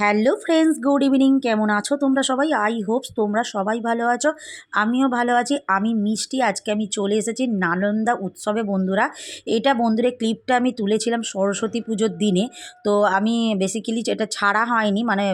Hello friends good evening কেমন আছো তোমরা সবাই? আই হোপস তোমরা সবাই ভালো আছো। আমিও ভালো আছি। আমি মিষ্টি। আজকে আমি চলে এসেছি নালন্দা উৎসবে বন্ধুরা। এটা বন্ধুরা ক্লিপটা আমি তুলেছিলাম সরস্বতী পুজোর দিনে। তো আমি বেসিক্যালি এটা ছাড়া হয়নি মানে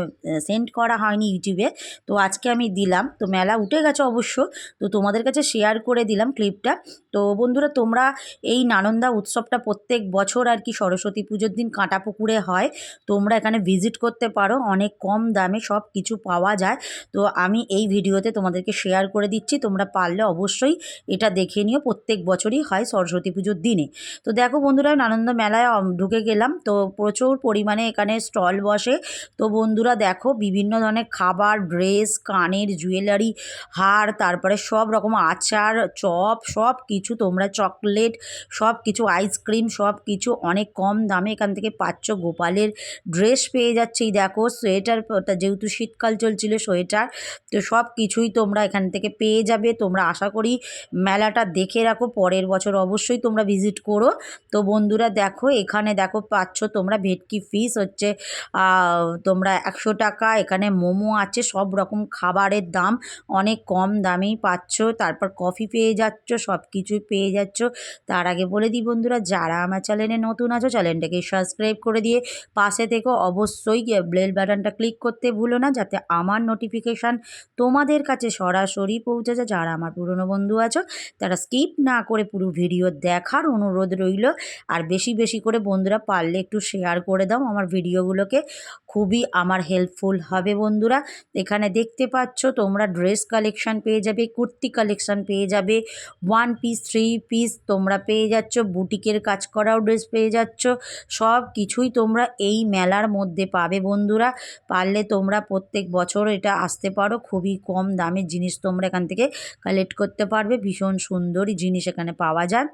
সেন্ড করা হয়নি ইউটিউবে তো আজকে আমি দিলাম। তো মেলা উঠে গেছে অবশ্য। তো তোমাদের কাছে শেয়ার করে দিলাম ক্লিপটা তো বন্ধুরা, তোমরা এই নালন্দা উৎসবটা প্রত্যেক বছর আর কি সরস্বতী পুজোর দিন কাঁটা পুকুরে হয়। তোমরা এখানে ভিজিট করতে পারো। অনেক কম দামে সব কিছু পাওয়া যায়। তো আমি এই ভিডিওতে তোমাদেরকে শেয়ার করে দিচ্ছি। তোমরা পারলে অবশ্যই এটা দেখে নিও। প্রত্যেক বছরই হয় সরস্বতী পুজোর দিনে। তো দেখো বন্ধুরা, নানন্দ মেলায় ঢুকে গেলাম। তো প্রচুর পরিমাণে এখানে স্টল বসে। তো বন্ধুরা দেখো বিভিন্ন ধরনের খাবার, ড্রেস, কানের জুয়েলারি, হার, তারপরে সব রকম আচার, চপ সব কিছু তোমরা চকলেট সব কিছু আইসক্রিম সব কিছু অনেক কম দামে এখান থেকে পাচ্ছ। গোপালের ড্রেস পেয়ে যাচ্ছে। এই দেখো সোয়েটার যেহেতু শীতকাল চলছিল সোয়েটার, তো সব কিছুই তোমরা এখান থেকে পেয়ে যাবে। তোমরা আশা করি মেলাটা দেখে রাখো, পরের বছর অবশ্যই তোমরা ভিজিট করো। তো বন্ধুরা দেখো, এখানে দেখো পাচ্ছ তোমরা ভেটকি ফিস হচ্ছে তোমরা একশো টাকা, এখানে মোমো আছে, সব রকম খাবারের দাম অনেক কম দামেই পাচ্ছ। তারপর কফি পেয়ে যাচ্ছ, সব কিছুই পেয়ে যাচ্ছ। তার আগে বলে দিই বন্ধুরা, যারা আমার চ্যানেলে নতুন আছো, চ্যানেলটাকে সাবস্ক্রাইব করে দিয়ে পাশে থেকে। অবশ্যই বেল বাটনটা ক্লিক করতে ভুলো না, যাতে আমার নোটিফিকেশান তোমাদের কাছে সরাসরি পৌঁছে যায়। যারা আমার পুরনো বন্ধু আছো, তারা স্কিপ না করে পুরো ভিডিও দেখার অনুরোধ রইল। আর বেশি বেশি করে বন্ধুরা পারলে একটু শেয়ার করে দাও আমার ভিডিওগুলোকে খুবই আমার হেল্পফুল হবে বন্ধুরা। এখানে দেখতে পাচ্ছ তোমরা ড্রেস কালেকশন পেয়ে যাবে, কুর্তি কালেকশন পেয়ে যাবে ওয়ান পিস থ্রি পিস তোমরা পেয়ে যাচ্ছ, বুটিকের কাজ করাও ড্রেস পেয়ে যাচ্ছ, সব কিছুই তোমরা এই মেলার মধ্যে পাবে বন্ধুরা। পারলে তোমরা প্রত্যেক বছর এটা আসতে পারো, খুবই কম দামের জিনিস তোমরা এখান থেকে কালেক্ট করতে পারবে, ভীষণ সুন্দরই জিনিস এখানে পাওয়া যায়।